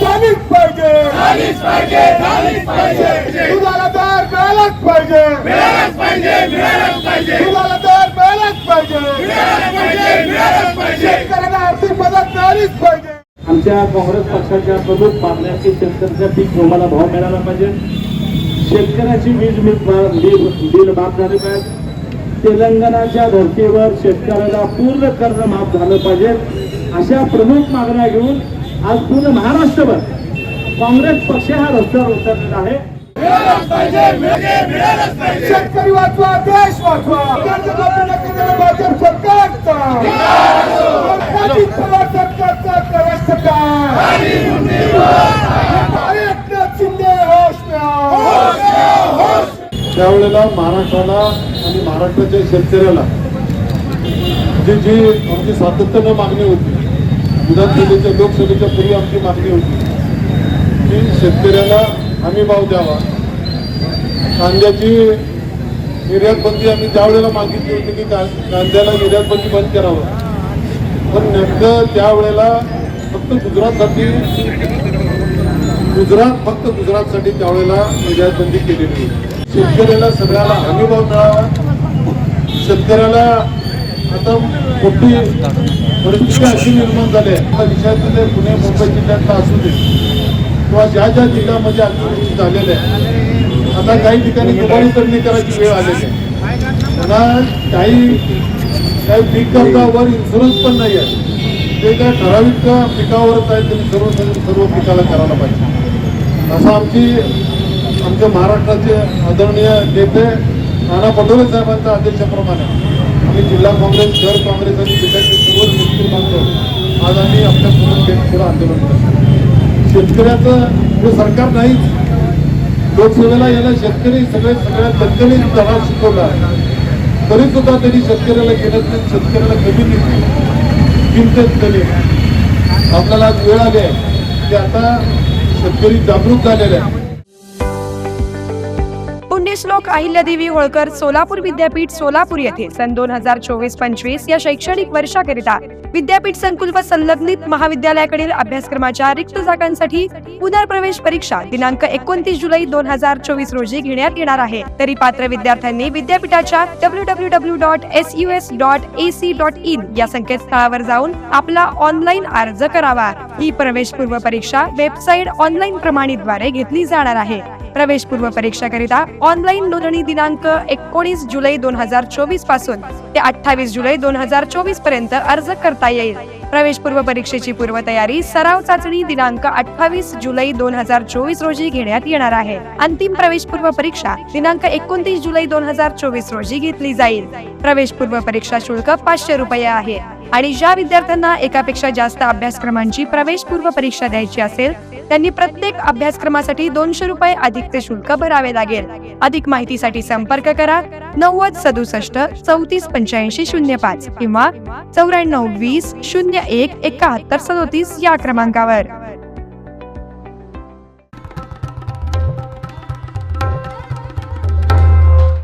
झालीच पाहिजे. झालीच पाहिजे झालीच पाहिजे. दुधाला दर मिळालाच पाहिजे. मिळालंच पाहिजे मिळालंच पाहिजे. दुधाला दर मिळालाच पाहिजे. मिळालंच पाहिजे मिळालंच पाहिजे. शेतकऱ्यांना आर्थिक मदत मिळालीच पाहिजे. आमच्या काँग्रेस पक्षाच्या प्रमुख मागण्या की शेतकऱ्याच्या पीक विमाला भाव मिळाला पाहिजे. शेतकऱ्याची वीज बिल माफ झाले पाहिजे. तेलंगणाच्या धर्तीवर शेतकऱ्याला पूर्ण कर्ज माफ झालं पाहिजे. अशा प्रमुख मागण्या घेऊन आज पूर्ण महाराष्ट्रभर काँग्रेस पक्ष हा रस्त्यावर उतरलेला आहे. मिळालंच पाहिजे मिळाले मिळालंच पाहिजे. शेतकरी वाचवा देश वाचवा. भाजप सरकारचा. पवार शिंदे होश. त्यावेळेला महाराष्ट्राला आणि महाराष्ट्राच्या शेतकऱ्याला जी जी आमची सातत्यानं मागणी होती विधानसभेच्या लोकसभेच्या पूर्वी आमची मागणी होती की शेतकऱ्याला हमी भाव द्यावा. कांद्याची निर्यातबंदी आम्ही त्यावेळेला मागितली होती की का- कांद्याला निर्यातबंदी बंद करावं. पण नेमकं त्यावेळेला फक्त गुजरातसाठी गुजरात फक्त गुजरातसाठी त्यावेळेला निर्यातबंदी केलेली होती. शेतकऱ्याला सगळ्याला हमीभाव मिळावा. शेतकऱ्याला आता मोठी परिस्थिती अशी निर्माण झाली आहे. आता विषयातले पुणे मुंबई जिल्ह्यातला असू दे किंवा ज्या ज्या जिल्ह्यामध्ये अतिवृष्टी झालेल्या आहे आता काही ठिकाणी दिवाळी पेरणी करायची वेळ आलेली आहे. पुन्हा काही काही पीक कर्जावर इन्शुरन्स पण नाही आहे. ते काय ठराविक पिकावरच आहे तुम्ही सर्व सर्व पिकाला करायला पाहिजे. असं आमची आमच्या महाराष्ट्राचे आदरणीय नेते नाना पटोले साहेबांच्या आदेशाप्रमाणे. मी जिल्हा काँग्रेस शहर काँग्रेस आणि जिल्ह्याचे सर्व नेतृत्व बांधव आज आम्ही आपल्या पूर्ण देश आंदोलन करतो. शेतकऱ्याचं हे सरकार नाहीच. लोकसेवेला याला शेतकरी सगळे सगळ्या शेतकरी धडा शिकवला. तरी सुद्धा त्यांनी शेतकऱ्याला गेलं नाही शेतकऱ्याला कमी दिली किंमत दिली आपल्याला आज वेळ आली आहे. की आता शेतकरी जागरूक झालेले आहे पुण्यश्लोक अहिल्यादेवी होळकर सोलापूर विद्यापीठ सोलापूर येथे सन दोन हजार चोवीस पंचवीस या शैक्षणिक वर्षाकरिता विद्यापीठ संकुल व संलग्नित महाविद्यालयाकडील अभ्यासक्रमाच्या रिक्त जागांसाठी पुनर्प्रवेश परीक्षा दिनांक एकोणतीस जुलै दोन हजार चोवीस रोजी घेण्यात येणार आहे. तरी पात्र विद्यार्थ्यांनी विद्यापीठाच्या W W W dot S U S dot A C dot in या संकेतस्थळावर जाऊन आपला ऑनलाईन अर्ज करावा. ही प्रवेशपूर्व परीक्षा वेबसाईट ऑनलाईन प्रमाणीद्वारे घेतली जाणार आहे. प्रवेशपूर्व परीक्षाकरिता ऑनलाईन नोंदणी दिनांक एकोणीस जुलै दोन हजार चोवीसपासून ते अठ्ठावीस जुलै दोन हजार चोवीसपर्यंत अर्ज करता येईल. प्रवेशपूर्व परीक्षेची पूर्वतयारी सराव चाचणी दिनांक अठ्ठावीस जुलै दोन हजार चोवीस रोजी घेण्यात येणार आहे. अंतिम प्रवेशपूर्व परीक्षा दिनांक एकोणतीस जुलै दोन हजार चोवीस रोजी घेतली जाईल. प्रवेशपूर्व परीक्षा शुल्क पाचशे रुपये आहे. आणि ज्या विद्यार्थ्यांना एकापेक्षा जास्त अभ्यासक्रमांची प्रवेशपूर्व परीक्षा द्यायची असेल त्यांनी प्रत्येक अभ्यासक्रमासाठी दोनशे रुपये अधिकचे शुल्क भरावे लागेल. अधिक माहितीसाठी संपर्क करा नव्वद सदुसष्ट चौतीस पंच्याऐंशी शून्य पाच किंवा चौऱ्याण्णव वीस शून्य एक एकाहत्तर सदोतीस या क्रमांकावर.